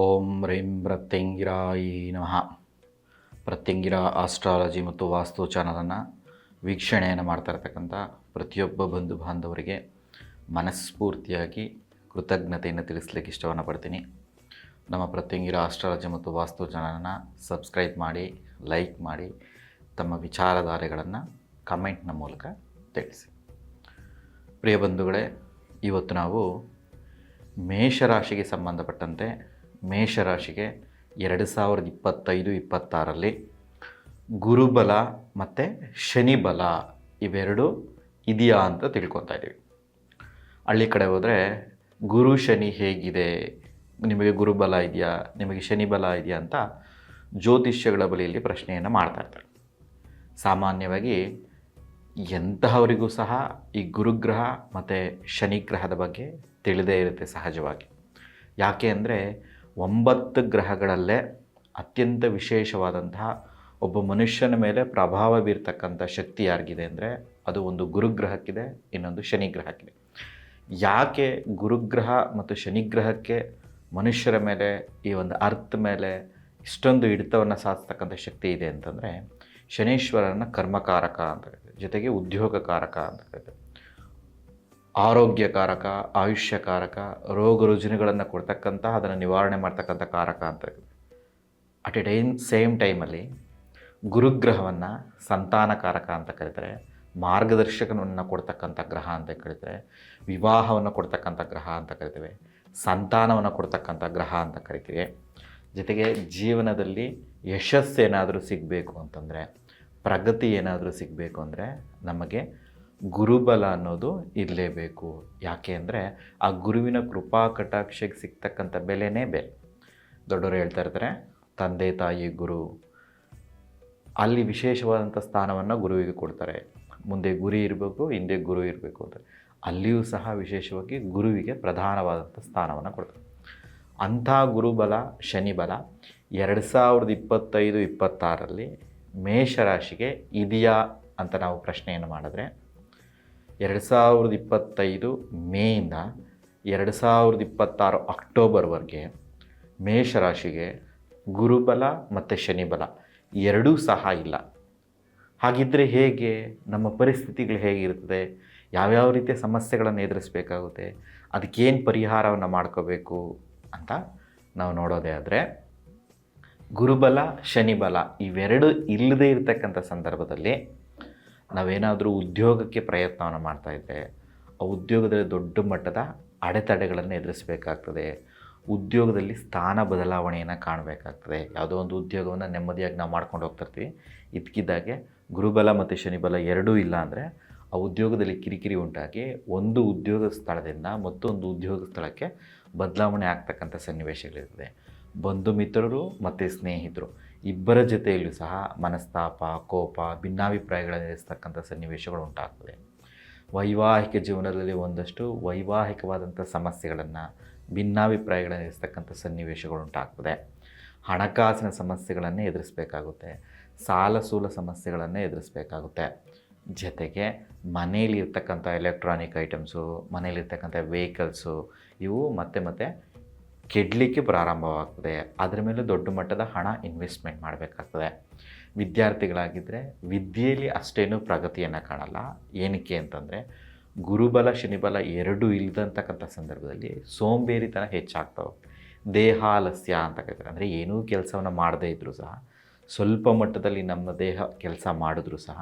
ಓಂ ರೀಂ ಪ್ರತ್ಯಂಗಿರಾಯಿ ನಮಃ. ಪ್ರತ್ಯಂಗಿರ ಆಸ್ಟ್ರಾಲಜಿ ಮತ್ತು ವಾಸ್ತು ಚಾನಲನ್ನು ವೀಕ್ಷಣೆಯನ್ನು ಮಾಡ್ತಾ ಇರ್ತಕ್ಕಂಥ ಪ್ರತಿಯೊಬ್ಬ ಬಂಧು ಬಾಂಧವರಿಗೆ ಮನಸ್ಫೂರ್ತಿಯಾಗಿ ಕೃತಜ್ಞತೆಯನ್ನು ತಿಳಿಸ್ಲಿಕ್ಕೆ ಇಷ್ಟವನ್ನು ಪಡ್ತೀನಿ. ನಮ್ಮ ಪ್ರತ್ಯಂಗಿರ ಆಸ್ಟ್ರಾಲಜಿ ಮತ್ತು ವಾಸ್ತು ಚಾನಲನ್ನು ಸಬ್ಸ್ಕ್ರೈಬ್ ಮಾಡಿ, ಲೈಕ್ ಮಾಡಿ, ತಮ್ಮ ವಿಚಾರಧಾರೆಗಳನ್ನು ಕಮೆಂಟ್ನ ಮೂಲಕ ತಿಳಿಸಿ. ಪ್ರಿಯ ಬಂಧುಗಳೇ, ಇವತ್ತು ನಾವು ಮೇಷರಾಶಿಗೆ ಸಂಬಂಧಪಟ್ಟಂತೆ ಮೇಷರಾಶಿಗೆ ಎರಡು ಸಾವಿರದ ಇಪ್ಪತ್ತೈದು, ಇಪ್ಪತ್ತಾರಲ್ಲಿ ಗುರುಬಲ ಮತ್ತು ಶನಿಬಲ ಇವೆರಡು ಇದೆಯಾ ಅಂತ ತಿಳ್ಕೊತಾ ಇದ್ದೀವಿ. ಹಳ್ಳಿ ಕಡೆ ಹೋದರೆ ಗುರು ಶನಿ ಹೇಗಿದೆ? ನಿಮಗೆ ಗುರುಬಲ ಇದೆಯಾ? ನಿಮಗೆ ಶನಿಬಲ ಇದೆಯಾ ಅಂತ ಜ್ಯೋತಿಷ್ಯಗಳ ಬಳಿಯಲ್ಲಿ ಪ್ರಶ್ನೆಯನ್ನು ಮಾಡ್ತಾ ಇರ್ತಾರೆ. ಸಾಮಾನ್ಯವಾಗಿ ಎಂತಹವರಿಗೂ ಸಹ ಈ ಗುರುಗ್ರಹ ಮತ್ತು ಶನಿಗ್ರಹದ ಬಗ್ಗೆ ತಿಳಿದೇ ಇರುತ್ತೆ ಸಹಜವಾಗಿ. ಯಾಕೆ ಅಂದರೆ ಒಂಬತ್ತು ಗ್ರಹಗಳಲ್ಲೇ ಅತ್ಯಂತ ವಿಶೇಷವಾದಂತಹ ಒಬ್ಬ ಮನುಷ್ಯನ ಮೇಲೆ ಪ್ರಭಾವ ಬೀರ್ತಕ್ಕಂಥ ಶಕ್ತಿ ಯಾರಿಗಿದೆ ಅಂದರೆ ಅದು ಒಂದು ಗುರುಗ್ರಹಕ್ಕಿದೆ, ಇನ್ನೊಂದು ಶನಿಗ್ರಹಕ್ಕಿದೆ. ಯಾಕೆ ಗುರುಗ್ರಹ ಮತ್ತು ಶನಿಗ್ರಹಕ್ಕೆ ಮನುಷ್ಯರ ಮೇಲೆ ಈ ಒಂದು ಅರ್ಥ ಮೇಲೆ ಇಷ್ಟೊಂದು ಹಿಡಿತವನ್ನು ಸಾಧಿಸ್ತಕ್ಕಂಥ ಶಕ್ತಿ ಇದೆ ಅಂತಂದರೆ ಶನೀಶ್ವರನ ಕರ್ಮಕಾರಕ ಅಂತ ಜೊತೆಗೆ ಉದ್ಯೋಗಕಾರಕ ಅಂತ ಕರೀತಾರೆ. ಆರೋಗ್ಯಕಾರಕ, ಆಯುಷ್ಯಕಾರಕ, ರೋಗ ರುಜಿನಗಳನ್ನು ಕೊಡ್ತಕ್ಕಂಥ ಅದನ್ನು ನಿವಾರಣೆ ಮಾಡ್ತಕ್ಕಂಥ ಕಾರಕ ಅಂತ ಅಟ್ ಎ ಟೈಮ್ ಸೇಮ್ ಟೈಮಲ್ಲಿ ಗುರುಗ್ರಹವನ್ನು ಸಂತಾನಕಾರಕ ಅಂತ ಕರೀತಾರೆ, ಮಾರ್ಗದರ್ಶಕನನ್ನು ಕೊಡ್ತಕ್ಕಂಥ ಗ್ರಹ ಅಂತ ಕರೀತಾರೆ, ವಿವಾಹವನ್ನು ಕೊಡ್ತಕ್ಕಂಥ ಗ್ರಹ ಅಂತ ಕರಿತೇವೆ, ಸಂತಾನವನ್ನು ಕೊಡ್ತಕ್ಕಂಥ ಗ್ರಹ ಅಂತ ಕರಿತೀವಿ. ಜೊತೆಗೆ ಜೀವನದಲ್ಲಿ ಯಶಸ್ಸೇನಾದರೂ ಸಿಗಬೇಕು ಅಂತಂದರೆ, ಪ್ರಗತಿ ಏನಾದರೂ ಸಿಗಬೇಕು ಅಂದರೆ ನಮಗೆ ಗುರುಬಲ ಅನ್ನೋದು ಇರಲೇಬೇಕು. ಯಾಕೆ ಅಂದರೆ ಆ ಗುರುವಿನ ಕೃಪಾ ಕಟಾಕ್ಷಕ್ಕೆ ಸಿಗ್ತಕ್ಕಂಥ ಬೆಲೆನೇ ಬೆಲೆ. ದೊಡ್ಡವರು ಹೇಳ್ತಾ ಇರ್ತಾರೆ, ತಂದೆ ತಾಯಿ ಗುರು, ಅಲ್ಲಿ ವಿಶೇಷವಾದಂಥ ಸ್ಥಾನವನ್ನು ಗುರುವಿಗೆ ಕೊಡ್ತಾರೆ. ಮುಂದೆ ಗುರಿ ಇರಬೇಕು, ಹಿಂದೆ ಗುರು ಇರಬೇಕು ಅಂತ. ಅಲ್ಲಿಯೂ ಸಹ ವಿಶೇಷವಾಗಿ ಗುರುವಿಗೆ ಪ್ರಧಾನವಾದಂಥ ಸ್ಥಾನವನ್ನು ಕೊಡ್ತಾರೆ. ಅಂಥ ಗುರುಬಲ, ಶನಿಬಲ ಎರಡು ಸಾವಿರದ ಇಪ್ಪತ್ತೈದು, ಇಪ್ಪತ್ತಾರರಲ್ಲಿ ಮೇಷರಾಶಿಗೆ ಇದೆಯಾ ಅಂತ ನಾವು ಪ್ರಶ್ನೆಯನ್ನು ಮಾಡಿದ್ರೆ ಎರಡು ಸಾವಿರದ ಇಪ್ಪತ್ತೈದು ಮೇಯಿಂದ ಎರಡು ಸಾವಿರದ ಇಪ್ಪತ್ತಾರು ಅಕ್ಟೋಬರ್ವರೆಗೆ ಮೇಷರಾಶಿಗೆ ಗುರುಬಲ ಮತ್ತು ಶನಿಬಲ ಎರಡೂ ಸಹ ಇಲ್ಲ. ಹಾಗಿದ್ದರೆ ಹೇಗೆ? ನಮ್ಮ ಪರಿಸ್ಥಿತಿಗಳು ಹೇಗಿರ್ತದೆ ಯಾವ್ಯಾವ ರೀತಿಯ ಸಮಸ್ಯೆಗಳನ್ನು ಎದುರಿಸಬೇಕಾಗುತ್ತೆ? ಅದಕ್ಕೇನು ಪರಿಹಾರವನ್ನು ಮಾಡ್ಕೋಬೇಕು ಅಂತ ನಾವು ನೋಡೋದೇ ಆದರೆ ಗುರುಬಲ, ಶನಿಬಲ ಇವೆರಡು ಇಲ್ಲದೇ ಇರತಕ್ಕಂಥ ಸಂದರ್ಭದಲ್ಲಿ ನಾವೇನಾದರೂ ಉದ್ಯೋಗಕ್ಕೆ ಪ್ರಯತ್ನವನ್ನು ಮಾಡ್ತಾಯಿದ್ದರೆ ಆ ಉದ್ಯೋಗದಲ್ಲಿ ದೊಡ್ಡ ಮಟ್ಟದ ಅಡೆತಡೆಗಳನ್ನು ಎದುರಿಸಬೇಕಾಗ್ತದೆ. ಉದ್ಯೋಗದಲ್ಲಿ ಸ್ಥಾನ ಬದಲಾವಣೆಯನ್ನು ಕಾಣಬೇಕಾಗ್ತದೆ. ಯಾವುದೋ ಒಂದು ಉದ್ಯೋಗವನ್ನು ನೆಮ್ಮದಿಯಾಗಿ ನಾವು ಮಾಡ್ಕೊಂಡು ಹೋಗ್ತಿರ್ತೀವಿ. ಇದಕ್ಕಿದ್ದಾಗೆ ಗುರುಬಲ ಮತ್ತು ಶನಿಬಲ ಎರಡೂ ಇಲ್ಲ ಅಂದರೆ, ಆ ಉದ್ಯೋಗದಲ್ಲಿ ಕಿರಿಕಿರಿ ಉಂಟಾಗಿ ಒಂದು ಉದ್ಯೋಗ ಸ್ಥಳದಿಂದ ಮತ್ತೊಂದು ಉದ್ಯೋಗ ಸ್ಥಳಕ್ಕೆ ಬದಲಾವಣೆ ಆಗ್ತಕ್ಕಂಥ ಸನ್ನಿವೇಶಗಳಿರ್ತದೆ. ಬಂಧು ಮಿತ್ರರು ಮತ್ತು ಸ್ನೇಹಿತರು. ಇಬ್ಬರ ಜೊತೆಯಲ್ಲೂ ಸಹ ಮನಸ್ತಾಪ, ಕೋಪ, ಭಿನ್ನಾಭಿಪ್ರಾಯಗಳನ್ನು ಎದುರಿಸ್ತಕ್ಕಂಥ ಸನ್ನಿವೇಶಗಳು ಉಂಟಾಗ್ತದೆ. ವೈವಾಹಿಕ ಜೀವನದಲ್ಲಿ ಒಂದಷ್ಟು ವೈವಾಹಿಕವಾದಂಥ ಸಮಸ್ಯೆಗಳನ್ನು, ಭಿನ್ನಾಭಿಪ್ರಾಯಗಳನ್ನು ಎದುರಿಸ್ತಕ್ಕಂಥ ಸನ್ನಿವೇಶಗಳು ಉಂಟಾಗ್ತದೆ. ಹಣಕಾಸಿನ ಸಮಸ್ಯೆಗಳನ್ನೇ ಎದುರಿಸಬೇಕಾಗುತ್ತೆ. ಸಾಲ ಸೂಲ ಸಮಸ್ಯೆಗಳನ್ನೇ ಎದುರಿಸಬೇಕಾಗುತ್ತೆ. ಜೊತೆಗೆ ಮನೆಯಲ್ಲಿ ಇರ್ತಕ್ಕಂಥ ಎಲೆಕ್ಟ್ರಾನಿಕ್ ಐಟಮ್ಸು ಮನೇಲಿರ್ತಕ್ಕಂಥ ವೆಹಿಕಲ್ಸು ಇವು ಮತ್ತೆ ಮತ್ತೆ ಕೆಡಲಿಕ್ಕೆ ಪ್ರಾರಂಭವಾಗ್ತದೆ. ಅದರ ಮೇಲೆ ದೊಡ್ಡ ಮಟ್ಟದ ಹಣ ಇನ್ವೆಸ್ಟ್ಮೆಂಟ್ ಮಾಡಬೇಕಾಗ್ತದೆ. ವಿದ್ಯಾರ್ಥಿಗಳಾಗಿದ್ದರೆ ವಿದ್ಯೆಯಲ್ಲಿ ಅಷ್ಟೇನೂ ಪ್ರಗತಿಯನ್ನು ಕಾಣಲ್ಲ. ಏನಕ್ಕೆ ಅಂತಂದರೆ ಗುರುಬಲ, ಶನಿಬಲ ಎರಡೂ ಇಲ್ಲದಂತಕ್ಕಂಥ ಸಂದರ್ಭದಲ್ಲಿ ಸೋಂಬೇರಿತನ ಹೆಚ್ಚಾಗ್ತಾ ಹೋಗುತ್ತೆ ದೇಹಾಲಸ್ಯ ಅಂತ ಕರಿತಾರೆ. ಅಂದರೆ ಏನೂ ಕೆಲಸವನ್ನು ಮಾಡದೇ ಇದ್ದರೂ ಸಹ, ಸ್ವಲ್ಪ ಮಟ್ಟದಲ್ಲಿ ನಮ್ಮ ದೇಹ ಕೆಲಸ ಮಾಡಿದ್ರೂ ಸಹ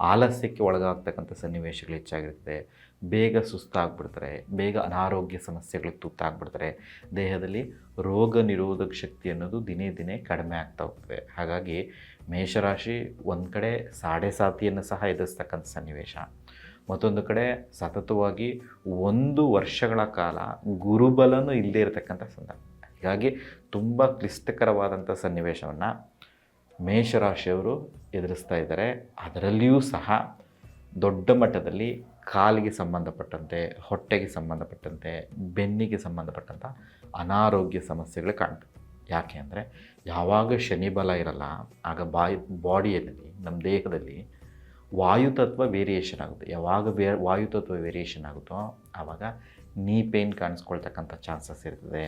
ಆಲಸ್ಯಕ್ಕೆ ಒಳಗಾಗ್ತಕ್ಕಂಥ ಸನ್ನಿವೇಶಗಳು ಹೆಚ್ಚಾಗಿರುತ್ತೆ. ಬೇಗ ಸುಸ್ತಾಗ್ಬಿಡ್ತಾರೆ, ಬೇಗ ಅನಾರೋಗ್ಯ ಸಮಸ್ಯೆಗಳಿಗೆ ತುತ್ತಾಗ್ಬಿಡ್ತಾರೆ. ದೇಹದಲ್ಲಿ ರೋಗ ನಿರೋಧಕ ಶಕ್ತಿ ಅನ್ನೋದು ದಿನೇ ದಿನೇ ಕಡಿಮೆ ಆಗ್ತಾ ಹೋಗ್ತದೆ. ಹಾಗಾಗಿ ಮೇಷರಾಶಿ ಒಂದು ಕಡೆ ಸಾಡೆ ಸಾತಿಯನ್ನು ಸಹ ಎದುರಿಸ್ತಕ್ಕಂಥ ಸನ್ನಿವೇಶ. ಮತ್ತೊಂದು ಕಡೆ ಸತತವಾಗಿ ಒಂದು ವರ್ಷಗಳ ಕಾಲ ಗುರುಬಲನೂ ಇಲ್ಲದೇ ಇರತಕ್ಕಂಥ ಸಂದರ್ಭ. ಹೀಗಾಗಿ ತುಂಬ ಕ್ಲಿಷ್ಟಕರವಾದಂಥ ಸನ್ನಿವೇಶವನ್ನು ಮೇಷರಾಶಿಯವರು ಎದುರಿಸ್ತಾ ಇದ್ದಾರೆ. ಅದರಲ್ಲಿಯೂ ಸಹ ದೊಡ್ಡ ಮಟ್ಟದಲ್ಲಿ ಕಾಲಿಗೆ ಸಂಬಂಧಪಟ್ಟಂತೆ, ಹೊಟ್ಟೆಗೆ ಸಂಬಂಧಪಟ್ಟಂತೆ, ಬೆನ್ನಿಗೆ ಸಂಬಂಧಪಟ್ಟಂಥ ಅನಾರೋಗ್ಯ ಸಮಸ್ಯೆಗಳು ಕಾಣ್ತವೆ. ಯಾಕೆ ಅಂದರೆ ಯಾವಾಗ ಶನಿ ಬಲ ಇರಲ್ಲ, ಆಗ ಬಾಯ್, ಬಾಡಿಯಲ್ಲಿ, ನಮ್ಮ ದೇಹದಲ್ಲಿ ವಾಯುತತ್ವ ವೇರಿಯೇಷನ್ ಆಗುತ್ತೆ. ಯಾವಾಗ ವೇ, ವಾಯುತತ್ವ ವೇರಿಯೇಷನ್ ಆಗುತ್ತೋ ಆವಾಗ ನೀ ಪೇನ್ ಕಾಣಿಸ್ಕೊಳ್ತಕ್ಕಂಥ ಚಾನ್ಸಸ್ ಇರ್ತದೆ.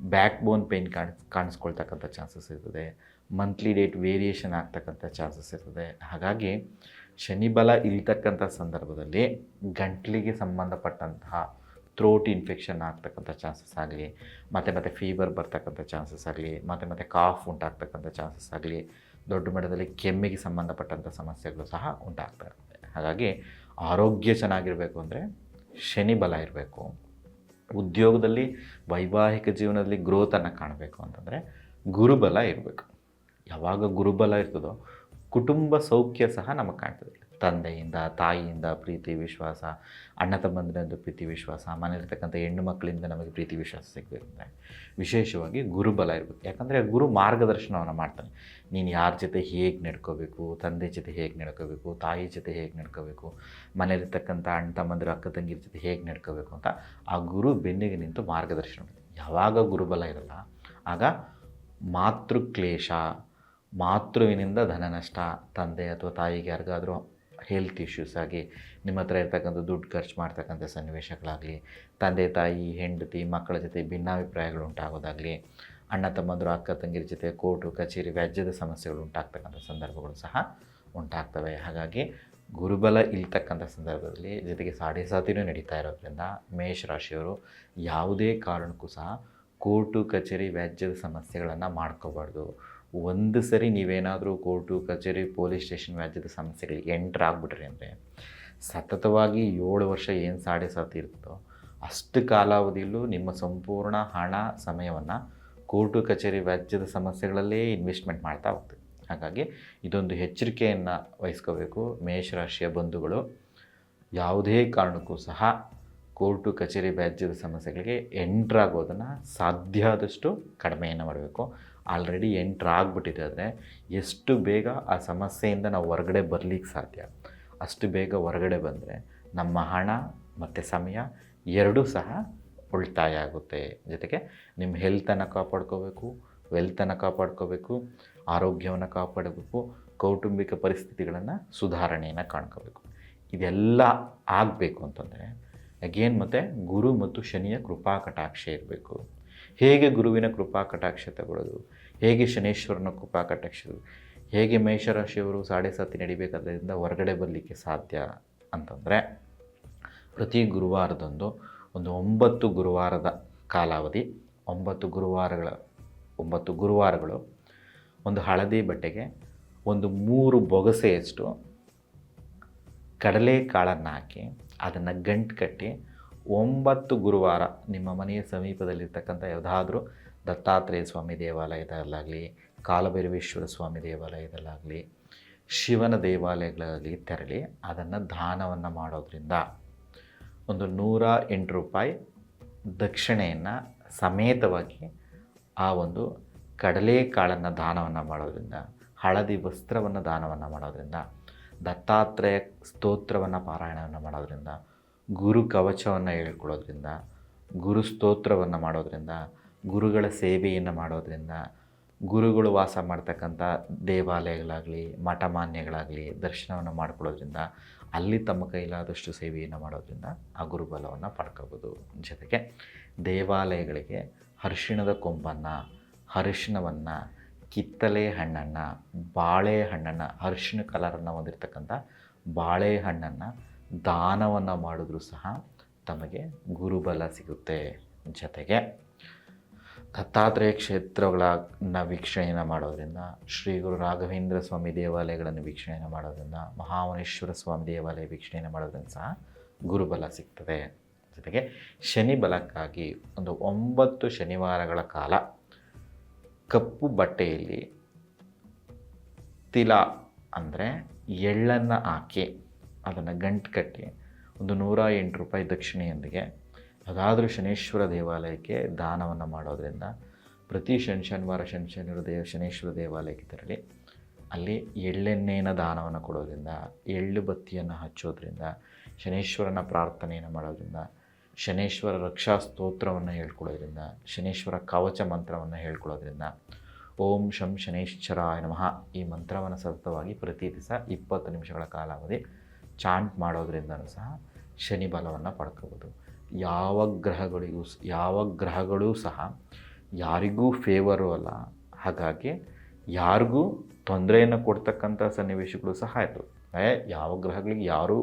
ಬ್ಯಾಕ್ ಬೋನ್ ಪೇಯ್ನ್ ಕಾಣಿಸ್ ಕಾಣಿಸ್ಕೊಳ್ತಕ್ಕಂಥ ಚಾನ್ಸಸ್ ಇರ್ತದೆ. ಮಂತ್ಲಿ ಡೇಟ್ ವೇರಿಯೇಷನ್ ಆಗ್ತಕ್ಕಂಥ ಚಾನ್ಸಸ್ ಇರ್ತದೆ. ಹಾಗಾಗಿ ಶನಿಬಲ ಇಲ್ತಕ್ಕಂಥ ಸಂದರ್ಭದಲ್ಲಿ ಗಂಟ್ಲಿಗೆ ಸಂಬಂಧಪಟ್ಟಂತಹ ಥ್ರೋಟ್ ಇನ್ಫೆಕ್ಷನ್ ಆಗ್ತಕ್ಕಂಥ ಚಾನ್ಸಸ್ ಆಗಲಿ, ಮತ್ತು ಮತ್ತು ಫೀವರ್ ಬರ್ತಕ್ಕಂಥ ಚಾನ್ಸಸ್ ಆಗಲಿ, ಮತ್ತು ಮತ್ತು ಕಾಫ್ ಉಂಟಾಗ್ತಕ್ಕಂಥ ಚಾನ್ಸಸ್ ಆಗಲಿ, ದೊಡ್ಡ ಮಟ್ಟದಲ್ಲಿ ಕೆಮ್ಮಿಗೆ ಸಂಬಂಧಪಟ್ಟಂಥ ಸಮಸ್ಯೆಗಳು ಸಹ ಉಂಟಾಗ್ತಾ ಇರ್ತದೆ. ಹಾಗಾಗಿ ಆರೋಗ್ಯ ಚೆನ್ನಾಗಿರಬೇಕು ಅಂದರೆ ಶನಿ ಬಲ ಇರಬೇಕು. ಉದ್ಯೋಗದಲ್ಲಿ ವೈವಾಹಿಕ ಜೀವನದಲ್ಲಿ ಗ್ರೋತನ್ನು ಕಾಣಬೇಕು ಅಂತಂದರೆ ಗುರುಬಲ ಇರಬೇಕು. ಯಾವಾಗ ಗುರುಬಲ ಇರ್ತದೋ, ಕುಟುಂಬ ಸೌಖ್ಯ ಸಹ ನಮಗೆ ಕಾಣ್ತದೆ. ತಂದೆಯಿಂದ, ತಾಯಿಯಿಂದ ಪ್ರೀತಿ, ವಿಶ್ವಾಸ, ಅಣ್ಣ ತಮ್ಮಂದಿರಂದು ಪ್ರೀತಿ, ವಿಶ್ವಾಸ, ಮನೇಲಿರ್ತಕ್ಕಂಥ ಹೆಣ್ಣು ಮಕ್ಕಳಿಂದ ನಮಗೆ ಪ್ರೀತಿ, ವಿಶ್ವಾಸ ಸಿಗಬೇಕಂದ್ರೆ ವಿಶೇಷವಾಗಿ ಗುರುಬಲ ಇರಬೇಕು. ಯಾಕಂದರೆ ಗುರು ಮಾರ್ಗದರ್ಶನವನ್ನು ಮಾಡ್ತಾನೆ. ನೀನು ಯಾರ ಜೊತೆ ಹೇಗೆ ನಡ್ಕೋಬೇಕು, ತಂದೆ ಜೊತೆ ಹೇಗೆ ನಡ್ಕೋಬೇಕು, ತಾಯಿ ಜೊತೆ ಹೇಗೆ ನಡ್ಕೋಬೇಕು, ಮನೇಲಿರ್ತಕ್ಕಂಥ ಅಣ್ಣ ತಮ್ಮಂದಿರು, ಅಕ್ಕ ತಂಗಿರ ಜೊತೆ ಹೇಗೆ ನಡ್ಕೋಬೇಕು ಅಂತ ಆ ಗುರು ಬೆನ್ನಿಗೆ ನಿಂತು ಮಾರ್ಗದರ್ಶನ ಯಾವಾಗ ಗುರುಬಲ ಇರಲ್ಲ, ಆಗ ಮಾತೃಕ್ಲೇಶ ಮಾತೃವಿನಿಂದ ಧನ ನಷ್ಟ, ತಂದೆ ಅಥವಾ ತಾಯಿಗೆ ಯಾರಿಗಾದರೂ ಹೆಲ್ತ್ ಇಶ್ಯೂಸ್ ಆಗಿ ನಿಮ್ಮ ಹತ್ರ ಇರ್ತಕ್ಕಂಥ ದುಡ್ಡು ಖರ್ಚು ಮಾಡ್ತಕ್ಕಂಥ ಸನ್ನಿವೇಶಗಳಾಗಲಿ, ತಂದೆ, ತಾಯಿ, ಹೆಂಡತಿ, ಮಕ್ಕಳ ಜೊತೆ ಭಿನ್ನಾಭಿಪ್ರಾಯಗಳು ಉಂಟಾಗೋದಾಗಲಿ, ಅಣ್ಣ, ತಮ್ಮಂದರು, ಅಕ್ಕ ತಂಗಿರ ಜೊತೆ ಕೋರ್ಟು ಕಚೇರಿ, ವ್ಯಾಜ್ಯದ ಸಮಸ್ಯೆಗಳು ಉಂಟಾಗ್ತಕ್ಕಂಥ ಸಂದರ್ಭಗಳು ಸಹ ಉಂಟಾಗ್ತವೆ. ಹಾಗಾಗಿ ಗುರುಬಲ ಇಲ್ತಕ್ಕಂಥ ಸಂದರ್ಭದಲ್ಲಿ ಜೊತೆಗೆ ಸಾಡೆ ಸಾತಿನೂ ನಡೀತಾ ಇರೋದ್ರಿಂದ ಮೇಷ ರಾಶಿಯವರು ಯಾವುದೇ ಕಾರಣಕ್ಕೂ ಸಹ ಕೋರ್ಟು ಕಚೇರಿ, ವ್ಯಾಜ್ಯದ ಸಮಸ್ಯೆಗಳನ್ನು ಮಾಡ್ಕೋಬಾರ್ದು. ಒಂದು ಸರಿ ನೀವೇನಾದರೂ ಕೋರ್ಟು, ಕಚೇರಿ, ಪೊಲೀಸ್ ಸ್ಟೇಷನ್ ವ್ಯಾಜ್ಯದ ಸಮಸ್ಯೆಗಳಿಗೆ ಎಂಟ್ರ್ ಆಗಿಬಿಟ್ರಿ ಅಂದರೆ ಸತತವಾಗಿ ಏಳು ವರ್ಷ ಏನು ಸಾಡೆ ಸಾತಿ ಇರ್ತದೋ ಅಷ್ಟು ಕಾಲಾವಧಿಯಲ್ಲೂ ನಿಮ್ಮ ಸಂಪೂರ್ಣ ಹಣ, ಸಮಯವನ್ನು ಕೋರ್ಟು, ಕಚೇರಿ ವ್ಯಾಜ್ಯದ ಸಮಸ್ಯೆಗಳಲ್ಲೇ ಇನ್ವೆಸ್ಟ್ಮೆಂಟ್ ಮಾಡ್ತಾ ಹೋಗ್ತೀವಿ ಹಾಗಾಗಿ ಇದೊಂದು ಎಚ್ಚರಿಕೆಯನ್ನು ವಹಿಸ್ಕೋಬೇಕು. ಮೇಷರಾಶಿಯ ಬಂಧುಗಳು ಯಾವುದೇ ಕಾರಣಕ್ಕೂ ಸಹ ಕೋರ್ಟು, ಕಚೇರಿ ವ್ಯಾಜ್ಯದ ಸಮಸ್ಯೆಗಳಿಗೆ ಎಂಟ್ರಾಗೋದನ್ನು ಸಾಧ್ಯ ಆದಷ್ಟು ಕಡಿಮೆಯನ್ನು ಮಾಡಬೇಕು. ಆಲ್ರೆಡಿ ಎಂಟ್ರ್ ಆಗಿಬಿಟ್ಟಿದೆ ಅಂದರೆ ಎಷ್ಟು ಬೇಗ ಆ ಸಮಸ್ಯೆಯಿಂದ ನಾವು ಹೊರಗಡೆ ಬರಲಿಕ್ಕೆ ಸಾಧ್ಯ? ಅಷ್ಟು ಬೇಗ ಹೊರಗಡೆ ಬಂದರೆ ನಮ್ಮ ಹಣ ಮತ್ತು ಸಮಯ ಎರಡೂ ಸಹ ಉಳಿತಾಯ ಆಗುತ್ತೆ. ಜೊತೆಗೆ ನಿಮ್ಮ ಹೆಲ್ತನ್ನು ಕಾಪಾಡ್ಕೋಬೇಕು ವೆಲ್ತನ್ನು ಕಾಪಾಡ್ಕೋಬೇಕು, ಆರೋಗ್ಯವನ್ನು ಕಾಪಾಡಬೇಕು, ಕೌಟುಂಬಿಕ ಪರಿಸ್ಥಿತಿಗಳನ್ನು ಸುಧಾರಣೆಯನ್ನು ಕಾಣ್ಕೋಬೇಕು. ಇದೆಲ್ಲ ಆಗಬೇಕು ಅಂತಂದರೆ ಅಗೇನ್ ಮತ್ತು ಗುರು ಮತ್ತು ಶನಿಯ ಕೃಪಾ ಕಟಾಕ್ಷ ಇರಬೇಕು. ಹೇಗೆ ಗುರುವಿನ ಕೃಪಾ ಕಟಾಕ್ಷ ತಗೊಳ್ಳೋದು ಹೇಗೆ ಶನೇಶ್ವರನ ಕೃಪಾ ಕಟಾಕ್ಷ ಹೇಗೆ ಮೇಷರಾಶಿಯವರು ಸಾಡೆ ಸಾತಿ ನಡಿಬೇಕಾದ್ರಿಂದ ಹೊರಗಡೆ ಬರಲಿಕ್ಕೆ ಸಾಧ್ಯ ಅಂತಂದರೆ, ಪ್ರತಿ ಗುರುವಾರದಂದು ಒಂದು ಒಂಬತ್ತು ಗುರುವಾರದ ಕಾಲಾವಧಿ, ಒಂಬತ್ತು ಗುರುವಾರಗಳ, ಒಂಬತ್ತು ಗುರುವಾರಗಳು, ಒಂದು ಹಳದಿ ಬಟ್ಟೆಗೆ, ಒಂದು ಮೂರು ಬೊಗಸೆಯಷ್ಟು ಕಡಲೆಕಾಳನ್ನು ಹಾಕಿ, ಅದನ್ನು ಗಂಟು ಕಟ್ಟಿ ಒಂಬತ್ತು ಗುರುವಾರ ನಿಮ್ಮ ಮನೆಯ ಸಮೀಪದಲ್ಲಿರ್ತಕ್ಕಂಥ ಯಾವುದಾದ್ರೂ ದತ್ತಾತ್ರೇಯ ಸ್ವಾಮಿ ದೇವಾಲಯದಲ್ಲಾಗಲಿ, ಕಾಲಭೈರವೇಶ್ವರ ಸ್ವಾಮಿ ದೇವಾಲಯದಲ್ಲಾಗಲಿ, ಶಿವನ ದೇವಾಲಯಗಳಲ್ಲಿ ತೆರಳಿ ಅದನ್ನು ದಾನವನ್ನು ಮಾಡೋದ್ರಿಂದ ಒಂದು ನೂರ ಎಂಟು ರೂಪಾಯಿ ದಕ್ಷಿಣೆಯನ್ನು ಸಮೇತವಾಗಿ ಆ ಒಂದು ಕಡಲೆಕಾಳನ್ನು ದಾನವನ್ನು ಮಾಡೋದ್ರಿಂದ, ಹಳದಿ ವಸ್ತ್ರವನ್ನು ದಾನವನ್ನು ಮಾಡೋದ್ರಿಂದ, ದತ್ತಾತ್ರೇಯ ಸ್ತೋತ್ರವನ್ನು ಪಾರಾಯಣವನ್ನು ಮಾಡೋದ್ರಿಂದ ಗುರು ಕವಚವನ್ನು ಹೇಳ್ಕೊಳ್ಳೋದ್ರಿಂದ ಗುರು ಸ್ತೋತ್ರವನ್ನು ಮಾಡೋದ್ರಿಂದ, ಗುರುಗಳ ಸೇವೆಯನ್ನು ಮಾಡೋದ್ರಿಂದ, ಗುರುಗಳು ವಾಸ ಮಾಡ್ತಕ್ಕಂಥ ದೇವಾಲಯಗಳಾಗಲಿ, ಮಠಮಾನ್ಯಗಳಾಗಲಿ ದರ್ಶನವನ್ನು ಮಾಡ್ಕೊಳ್ಳೋದ್ರಿಂದ ಅಲ್ಲಿ ತಮ್ಮ ಕೈಲಾದಷ್ಟು ಸೇವೆಯನ್ನು ಮಾಡೋದ್ರಿಂದ ಆ ಗುರುಬಲವನ್ನು ಪಡ್ಕೋಬೋದು. ಜೊತೆಗೆ ದೇವಾಲಯಗಳಿಗೆ ಅರಿಶಿಣದ ಕೊಂಬನ್ನು, ಅರಿಶಿಣವನ್ನು, ಕಿತ್ತಲೆ ಹಣ್ಣನ್ನು ಬಾಳೆಹಣ್ಣನ್ನು ಅರಿಶಿಣ ಕಲರನ್ನು ಹೊಂದಿರತಕ್ಕಂಥ ಬಾಳೆಹಣ್ಣನ್ನು ದಾನವನ್ನು ಮಾಡಿದ್ರೂ ಸಹ ತಮಗೆ ಗುರುಬಲ ಸಿಗುತ್ತೆ. ಜೊತೆಗೆ ದತ್ತಾತ್ರೇಯ ಕ್ಷೇತ್ರಗಳ ವೀಕ್ಷಣೆಯನ್ನು ಮಾಡೋದ್ರಿಂದ, ಶ್ರೀ ಗುರು ರಾಘವೇಂದ್ರ ಸ್ವಾಮಿ ದೇವಾಲಯಗಳನ್ನು ವೀಕ್ಷಣೆಯನ್ನು ಮಾಡೋದ್ರಿಂದ ಮಹಾವನೇಶ್ವರ ಸ್ವಾಮಿ ದೇವಾಲಯ ವೀಕ್ಷಣೆಯನ್ನು ಮಾಡೋದ್ರಿಂದ ಸಹ ಗುರುಬಲ ಸಿಗ್ತದೆ. ಜೊತೆಗೆ ಶನಿ ಬಲಕ್ಕಾಗಿ ಒಂದು ಒಂಬತ್ತು ಶನಿವಾರಗಳ ಕಾಲ ಕಪ್ಪು ಬಟ್ಟೆಯಲ್ಲಿ ತಿಲ ಅಂದರೆ ಎಳ್ಳನ್ನು ಹಾಕಿ ಅದನ್ನು ಗಂಟು ಕಟ್ಟಿ ಒಂದು ನೂರ ಎಂಟು ರೂಪಾಯಿ ದಕ್ಷಿಣೆಯೊಂದಿಗೆ ಅದಾದರೂ ಶನೇಶ್ವರ ದೇವಾಲಯಕ್ಕೆ ದಾನವನ್ನು ಮಾಡೋದರಿಂದ ಪ್ರತಿ ಶನಿ ಶನಿವಾರ ಶನಿ ಶನಿವಾರ ದೇವ ಶನೇಶ್ವರ ದೇವಾಲಯಕ್ಕೆ ತೆರಳಿ ಅಲ್ಲಿ ಎಳ್ಳೆಣ್ಣೆಯನ್ನು ದಾನವನ್ನು ಕೊಡೋದ್ರಿಂದ, ಎಳ್ಳು ಬತ್ತಿಯನ್ನು ಹಚ್ಚೋದ್ರಿಂದ, ಶನೇಶ್ವರನ ಪ್ರಾರ್ಥನೆಯನ್ನು ಮಾಡೋದ್ರಿಂದ, ಶನೇಶ್ವರ ರಕ್ಷಾ ಸ್ತೋತ್ರವನ್ನು ಹೇಳ್ಕೊಳ್ಳೋದ್ರಿಂದ ಶನೇಶ್ವರ ಕವಚ ಮಂತ್ರವನ್ನು ಹೇಳ್ಕೊಳ್ಳೋದ್ರಿಂದ ಓಂ ಶಂ ಶನೇಶ್ವರಾಯ ನಮಃ ಈ ಮಂತ್ರವನ್ನು ಸತತವಾಗಿ ಪ್ರತಿ ದಿವಸ ಇಪ್ಪತ್ತು ನಿಮಿಷಗಳ ಕಾಲಾವಧಿ ಚಾಂಟ್ ಮಾಡೋದ್ರಿಂದ ಸಹ ಶನಿ ಬಲವನ್ನು ಪಡ್ಕೋಬೋದು. ಯಾವ ಗ್ರಹಗಳಿಗೂ ಯಾವ ಗ್ರಹಗಳೂ ಸಹ ಯಾರಿಗೂ ಫೇವರು ಅಲ್ಲ. ಹಾಗಾಗಿ ಯಾರಿಗೂ ತೊಂದರೆಯನ್ನು ಕೊಡ್ತಕ್ಕಂಥ ಸನ್ನಿವೇಶಗಳು ಸಹ ಆಯಿತು ಏ, ಯಾವ ಗ್ರಹಗಳಿಗೆ ಯಾರೂ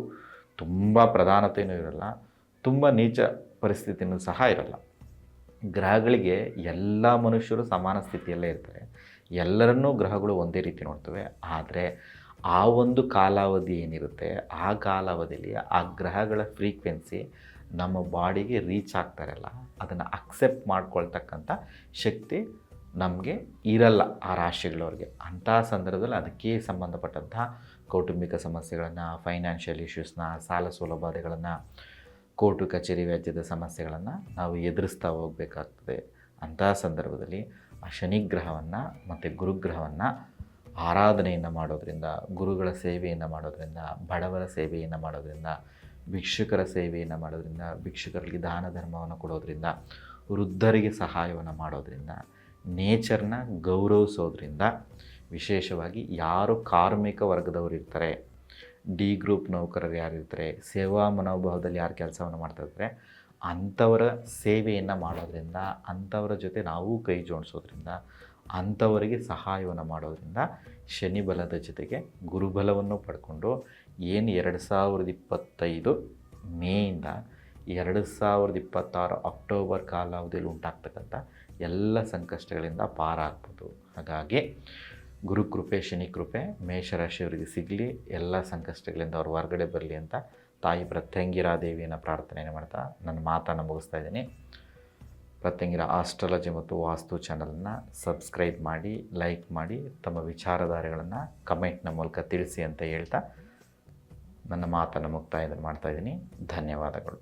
ತುಂಬ ಪ್ರಧಾನತೆಯೂ ಇರಲ್ಲ, ತುಂಬ ನೀಚ ಪರಿಸ್ಥಿತಿಯೂ ಸಹ ಇರಲ್ಲ. ಗ್ರಹಗಳಿಗೆ ಎಲ್ಲ ಮನುಷ್ಯರು ಸಮಾನ ಸ್ಥಿತಿಯಲ್ಲೇ ಇರ್ತಾರೆ. ಎಲ್ಲರನ್ನೂ ಗ್ರಹಗಳು ಒಂದೇ ರೀತಿ ನೋಡ್ತವೆ. ಆದರೆ ಆ ಒಂದು ಕಾಲಾವಧಿ ಏನಿರುತ್ತೆ, ಆ ಕಾಲಾವಧಿಯಲ್ಲಿ ಆ ಗ್ರಹಗಳ ಫ್ರೀಕ್ವೆನ್ಸಿ ನಮ್ಮ ಬಾಡಿಗೆ ರೀಚ್ ಆಗ್ತಾರಲ್ಲ, ಅದನ್ನು ಅಕ್ಸೆಪ್ಟ್ ಮಾಡ್ಕೊಳ್ತಕ್ಕಂಥ ಶಕ್ತಿ ನಮಗೆ ಇರಲ್ಲ ಆ ರಾಶಿಗಳವ್ರಿಗೆ. ಅಂಥ ಸಂದರ್ಭದಲ್ಲಿ ಅದಕ್ಕೆ ಸಂಬಂಧಪಟ್ಟಂಥ ಕೌಟುಂಬಿಕ ಸಮಸ್ಯೆಗಳನ್ನು ಫೈನಾನ್ಷಿಯಲ್ ಇಶ್ಯೂಸ್ನ ಸಾಲ ಸೌಲಭ್ಯಗಳನ್ನು ಕೋರ್ಟು ಕಚೇರಿ ವ್ಯಾಜ್ಯದ ಸಮಸ್ಯೆಗಳನ್ನು ನಾವು ಎದುರಿಸ್ತಾ ಹೋಗಬೇಕಾಗ್ತದೆ. ಅಂತಹ ಸಂದರ್ಭದಲ್ಲಿ ಆ ಶನಿ ಗ್ರಹವನ್ನು ಮತ್ತು ಗುರುಗ್ರಹವನ್ನು ಆರಾಧನೆಯನ್ನು ಮಾಡೋದರಿಂದ, ಗುರುಗಳ ಸೇವೆಯನ್ನು ಮಾಡೋದರಿಂದ, ಬಡವರ ಸೇವೆಯನ್ನು ಮಾಡೋದರಿಂದ, ಭಿಕ್ಷುಕರ ಸೇವೆಯನ್ನು ಮಾಡೋದರಿಂದ, ಭಿಕ್ಷುಕರಿಗೆ ದಾನ ಧರ್ಮವನ್ನು ಕೊಡೋದರಿಂದ, ವೃದ್ಧರಿಗೆ ಸಹಾಯವನ್ನು ಮಾಡೋದರಿಂದ, ನೇಚರ್ನ ಗೌರವಿಸೋದ್ರಿಂದ ವಿಶೇಷವಾಗಿ ಯಾರು ಕಾರ್ಮಿಕ ವರ್ಗದವರು ಇರ್ತಾರೆ, ಡಿ ಗ್ರೂಪ್ ನೌಕರರು ಯಾರು ಇರ್ತಾರೆ, ಸೇವಾ ಮನೋಭಾವದಲ್ಲಿ ಯಾರು ಕೆಲಸವನ್ನು ಮಾಡ್ತಾ ಇರ್ತಾರೆ, ಅಂಥವರ ಸೇವೆಯನ್ನು ಮಾಡೋದ್ರಿಂದ, ಅಂಥವರ ಜೊತೆ ನಾವು ಕೈ ಜೋಡಿಸೋದ್ರಿಂದ ಅಂಥವರಿಗೆ ಸಹಾಯವನ್ನು ಮಾಡೋದ್ರಿಂದ ಶನಿ ಬಲದ ಜೊತೆಗೆ ಗುರುಬಲವನ್ನು ಪಡ್ಕೊಂಡು ಏನು ಎರಡು ಸಾವಿರದ ಇಪ್ಪತ್ತೈದು ಮೇಯಿಂದ ಎರಡು ಸಾವಿರದ ಇಪ್ಪತ್ತಾರು ಅಕ್ಟೋಬರ್ ಕಾಲಾವಧಿಯಲ್ಲಿ ಉಂಟಾಗ್ತಕ್ಕಂಥ ಎಲ್ಲ ಸಂಕಷ್ಟಗಳಿಂದ ಪಾರಾಗ್ಬೋದು. ಹಾಗಾಗಿ ಗುರುಕೃಪೆ, ಶನಿ ಕೃಪೆ ಮೇಷರಾಶಿಯವರಿಗೆ ಸಿಗಲಿ, ಎಲ್ಲ ಸಂಕಷ್ಟಗಳಿಂದ ಅವ್ರು ಹೊರಗಡೆ ಬರಲಿ ಅಂತ ತಾಯಿ ಪ್ರತ್ಯಂಗಿರಾ ದೇವಿಯನ್ನು ಪ್ರಾರ್ಥನೆಯನ್ನು ಮಾಡ್ತಾ ನನ್ನ ಮಾತನ್ನು ಮುಗಿಸ್ತಾ ಇದ್ದೀನಿ. ಪ್ರತ್ಯಂಗಿರ ಆಸ್ಟ್ರಾಲಜಿ ಮತ್ತು ವಾಸ್ತು ಚಾನಲನ್ನು ಸಬ್ಸ್ಕ್ರೈಬ್ ಮಾಡಿ ಲೈಕ್ ಮಾಡಿ, ತಮ್ಮ ವಿಚಾರಧಾರೆಗಳನ್ನು ಕಮೆಂಟ್ನ ಮೂಲಕ ತಿಳಿಸಿ ಅಂತ ಹೇಳ್ತಾ ನನ್ನ ಮಾತನ್ನು ಮುಕ್ತಾಯ ಮಾಡ್ತಾ ಇದ್ದೀನಿ. ಧನ್ಯವಾದಗಳು.